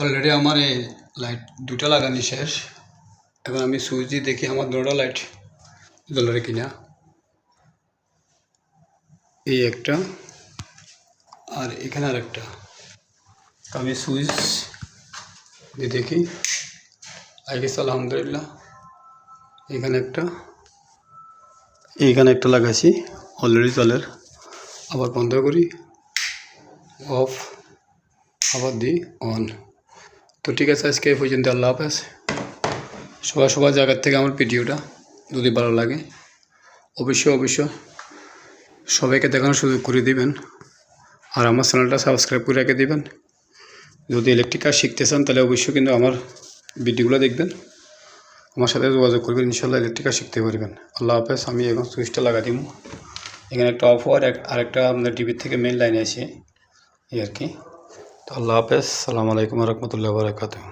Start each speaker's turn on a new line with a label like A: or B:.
A: Already আমার এই light দুটা লাগানি শেষ। এখন আমি সুইচ দিয়ে দেখি আমার দুটা লাইট জ্বলে কিনা। এই একটা আর এখানে আর একটা আমি সুইচ দিয়ে দেখি। আই গেছে আলহামদুলিল্লাহ। এখানে একটা এইখানে একটা লাগাইছি অলরেডি জলের আবার বন্ধ করি। অফ আবার দিই অন তো ঠিক আছে, আজকে এই পর্যন্ত, আল্লাহ হাফেজ। সবাই, সবার জায়গার থেকে আমার ভিডিওটা যদি ভালো লাগে, অবশ্যই অবশ্যই সবাইকে দেখানোর সুযোগ করে দিবেন। আর আমার চ্যানেলটা সাবস্ক্রাইব করে রেখে দিবেন। যদি ইলেকট্রিক কাজ শিখতে চান, তাহলে অবশ্যই কিন্তু আমার ভিডিওগুলো দেখবেন। আমার সাথে যোগাযোগ করবেন ইনশাল্লাহ ইলেকট্রিক কাজ শিখতে পারবেন। আল্লাহ হাফেজ, আমি এখন সুইচটা লাগা দিব এখানে একটা অফ আর আরেকটা আপনার টিভির থেকে মেন লাইনে আছে এই আর কি। তো আল্লাহ হাফেজ। সালামু আলাইকুম রহমতুল্লাহ বারকাতুহ।